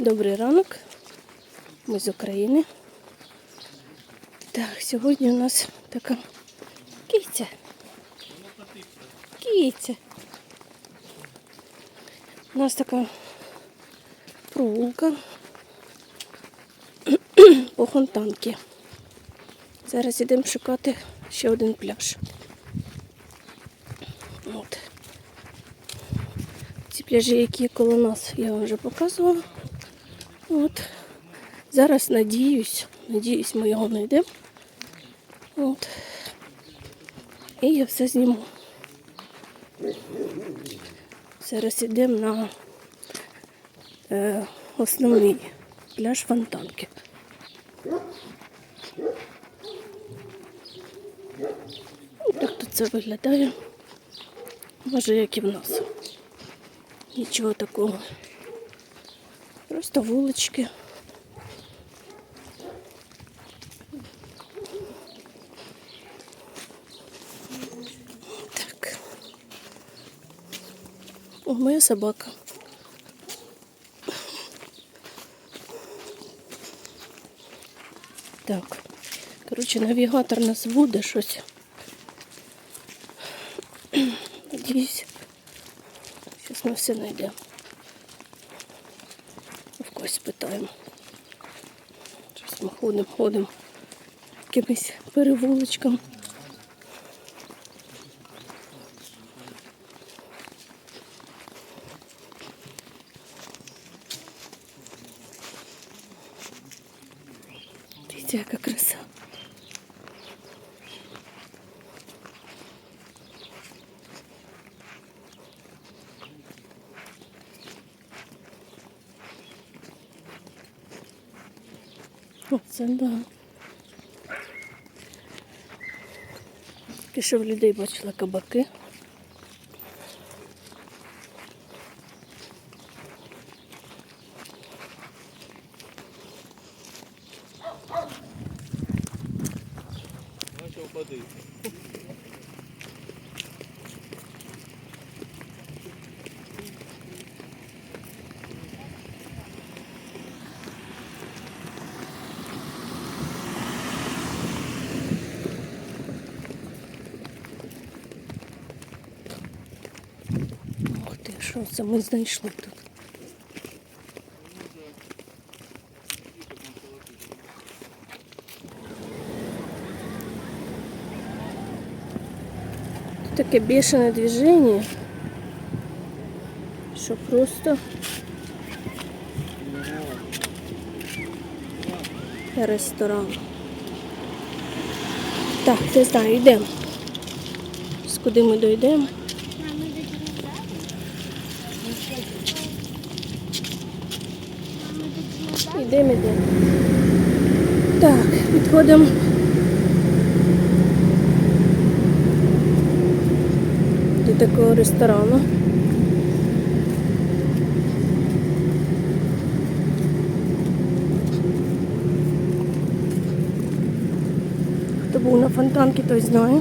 Добрий ранок. Ми з України. Так, сьогодні у нас така киця. Киця. У нас така прогулка по фонтанки. Зараз йдемо шукати ще один пляж. От. Ці пляжі, які коло нас, я вам вже показувала. От. Зараз надіюсь, надіюсь, ми його знайдемо. От. І я все зніму. Зараз йдемо на е, основний пляж фонтанки. Ну, Так тут це виглядає. Може, як і в нас. Нічого такого. Просто вулички. Так. О, моя собака. Так. Коротше, навігатор нас буде щось. Надіюсь. Зараз ми все знайдемо. Когось питаємо. Щось ми ходимо, ходимо якимось перевулочком. Дивіться, яка краса. Оце да. Тільки що в людей бачила кабаки. Начал воды. Що це ми знайшли тут? Тут таке бешене движение, що просто ресторан. Так, не знаю, йдемо. З Куди ми Йдемо, йдемо. Так, підходимо. До такого ресторану. Хто був на фонтанці, той знає.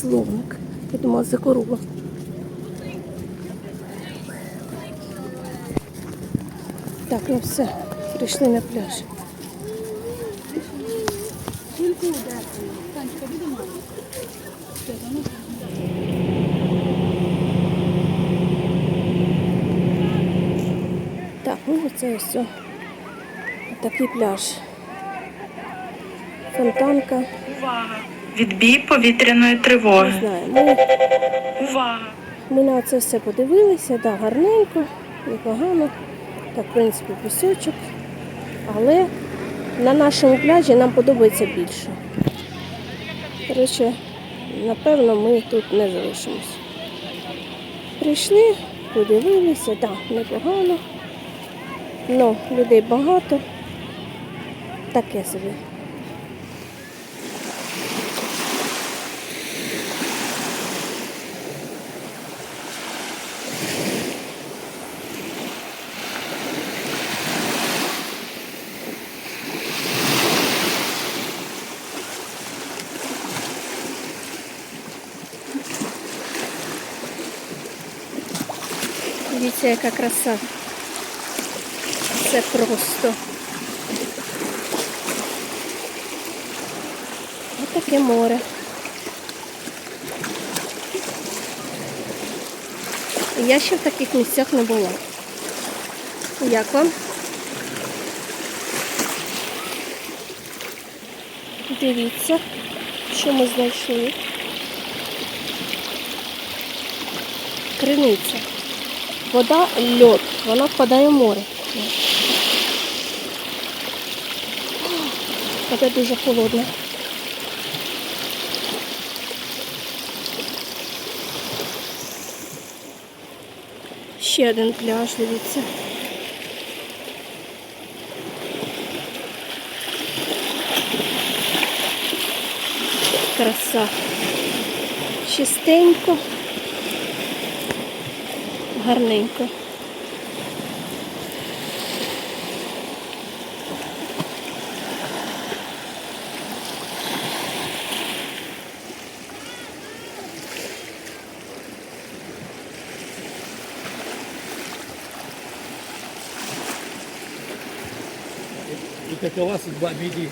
Слоник. Я думала, за корова. Так, ну все, прийшли на пляж. Так, ну оце все. Такий пляж. Фонтанка. Увага! Відбій повітряної Не тривоги. знаю. Ми Увага! Ми на це все подивилися, да, гарненько, непогано. Так, в принципі, пісочок. Але на нашому пляжі нам подобається більше. Коротше, напевно, ми тут не залишимось. Прийшли, подивилися, так, непогано. Ну, людей багато. Таке собі. Дивіться, яка краса. Це просто. Ось таке море. Я ще в таких місцях не була. Як вам? Дивіться, що ми знайшли. Криниця. Вода льод, вона впадає в море. Вода дуже холодна. Ще один пляж, дивіться. Краса. Чистенько. Гарненько. И какова судьба мидии?